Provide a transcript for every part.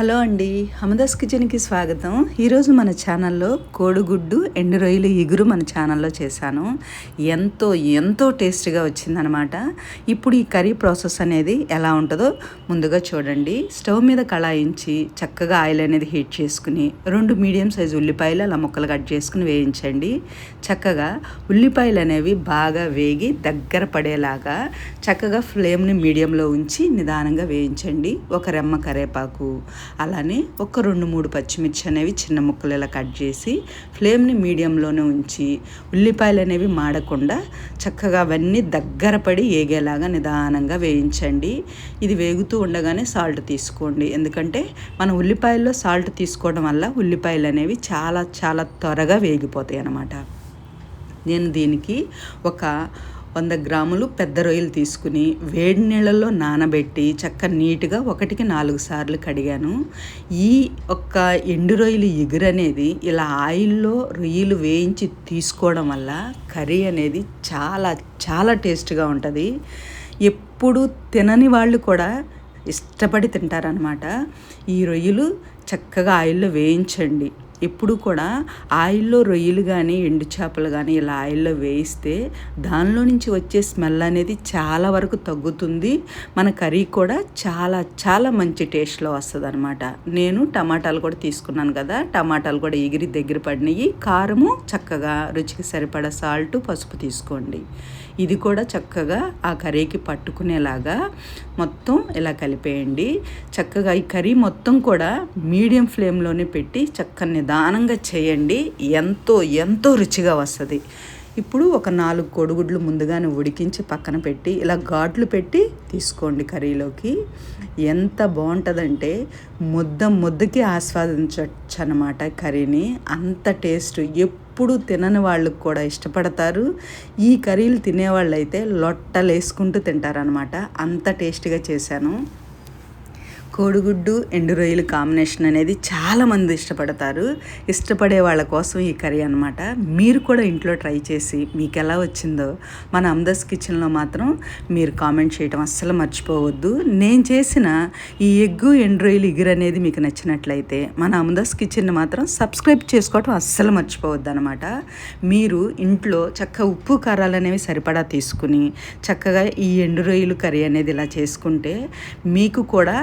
Hello అండి హమదాస్ కిచెన్కి స్వాగతం. ఈరోజు మన ఛానల్లో కోడిగుడ్డు ఎండు రొయ్యలు ఇగురు మన ఛానల్లో చేశాను. ఎంతో ఎంతో టేస్ట్గా వచ్చిందనమాట. ఇప్పుడు ఈ కర్రీ ప్రాసెస్ అనేది ఎలా ఉంటుందో ముందుగా చూడండి. స్టవ్ మీద కళాయించి చక్కగా ఆయిల్ అనేది హీట్ చేసుకుని రెండు మీడియం సైజు ఉల్లిపాయలు అలా ముక్కలు కట్ చేసుకుని వేయించండి. చక్కగా ఉల్లిపాయలు అనేవి బాగా వేగి దగ్గర పడేలాగా చక్కగా ఫ్లేమ్ని మీడియంలో ఉంచి నిదానంగా వేయించండి. ఒక రెమ్మ కరేపాకు అలానే ఒక రెండు మూడు పచ్చిమిర్చి అనేవి చిన్న ముక్కలు ఇలా కట్ చేసి ఫ్లేమ్ని మీడియంలోనే ఉంచి ఉల్లిపాయలు అనేవి మాడకుండా చక్కగా అవన్నీ దగ్గర పడి ఏగేలాగా నిదానంగా వేయించండి. ఇది వేగుతూ ఉండగానే సాల్ట్ తీసుకోండి. ఎందుకంటే మనం ఉల్లిపాయల్లో సాల్ట్ తీసుకోవడం వల్ల ఉల్లిపాయలు అనేవి చాలా చాలా త్వరగా వేగిపోతాయి అన్నమాట నేను దీనికి ఒక వంద గ్రాములు పెద్ద రొయ్యలు తీసుకుని వేడి నీళ్ళల్లో నానబెట్టి చక్క నీట్గా ఒకటికి నాలుగు సార్లు కడిగాను. ఈ ఒక్క ఎండు రొయ్యలు ఎగురనేది ఇలా ఆయిల్లో రొయ్యలు వేయించి తీసుకోవడం వల్ల కర్రీ అనేది చాలా చాలా టేస్ట్గా ఉంటుంది. ఎప్పుడు తినని వాళ్ళు కూడా ఇష్టపడి తింటారనమాట ఈ రొయ్యలు చక్కగా ఆయిల్లో వేయించండి. ఎప్పుడు కూడా ఆయిల్లో రొయ్యలు కానీ ఎండు చేపలు కానీ ఇలా ఆయిల్లో వేయిస్తే దానిలో నుంచి వచ్చే స్మెల్ అనేది చాలా వరకు తగ్గుతుంది. మన కర్రీ కూడా చాలా చాలా మంచి టేస్ట్లో వస్తుంది అనమాట నేను టమాటాలు కూడా తీసుకున్నాను కదా టమాటాలు కూడా ఎగిరి దగ్గర పడినాయి. కారము చక్కగా రుచికి సరిపడా సాల్ట్ పసుపు తీసుకోండి. ఇది కూడా చక్కగా ఆ కర్రీకి పట్టుకునేలాగా మొత్తం ఇలా కలిపేయండి. చక్కగా ఈ కర్రీ మొత్తం కూడా మీడియం ఫ్లేమ్లోనే పెట్టి చక్కని నిదానంగా చేయండి. ఎంతో ఎంతో రుచిగా వస్తుంది. ఇప్పుడు ఒక నాలుగు కొడుగుడ్లు ముందుగానే ఉడికించి పక్కన పెట్టి ఇలా ఘాట్లు పెట్టి తీసుకోండి కర్రీలోకి. ఎంత బాగుంటుందంటే ముద్ద ముద్దకి ఆస్వాదించవచ్చు అనమాట కర్రీని. అంత టేస్ట్ ఎప్పుడు తినని వాళ్ళకు కూడా ఇష్టపడతారు. ఈ కర్రీలు తినేవాళ్ళు అయితే లొట్టలు వేసుకుంటూ తింటారనమాట అంత టేస్ట్గా చేశాను. కోడిగుడ్డు ఎండు రొయ్యలు కాంబినేషన్ అనేది చాలామంది ఇష్టపడతారు. ఇష్టపడే వాళ్ళ కోసం ఈ కర్రీ అనమాట మీరు కూడా ఇంట్లో ట్రై చేసి మీకు ఎలా వచ్చిందో మన అమ్దస్ కిచెన్లో మాత్రం మీరు కామెంట్ చేయడం అస్సలు మర్చిపోవద్దు. నేను చేసిన ఈ ఎగ్గు ఎండు రొయ్యలు ఇగురు అనేది మీకు నచ్చినట్లయితే మన అమ్దస్ కిచెన్ మాత్రం సబ్స్క్రైబ్ చేసుకోవడం అస్సలు మర్చిపోవద్దు అనమాట మీరు ఇంట్లో చక్క ఉప్పు కారాలు అనేవి సరిపడా తీసుకుని చక్కగా ఈ ఎండు రొయ్యలు కర్రీ అనేది ఇలా చేసుకుంటే మీకు కూడా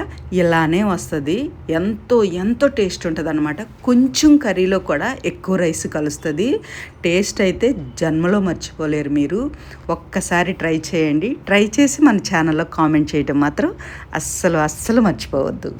ఇలానే వస్తుంది. ఎంతో ఎంతో టేస్ట్ ఉంటుంది అనమాట కొంచెం కర్రీలో కూడా ఎక్కువ రైస్ కలుస్తుంది. టేస్ట్ అయితే జన్మలో మర్చిపోలేరు మీరు. ఒక్కసారి ట్రై చేయండి. ట్రై చేసి మన ఛానల్లో కామెంట్ చేయడం మాత్రం అస్సలు అస్సలు మర్చిపోవద్దు.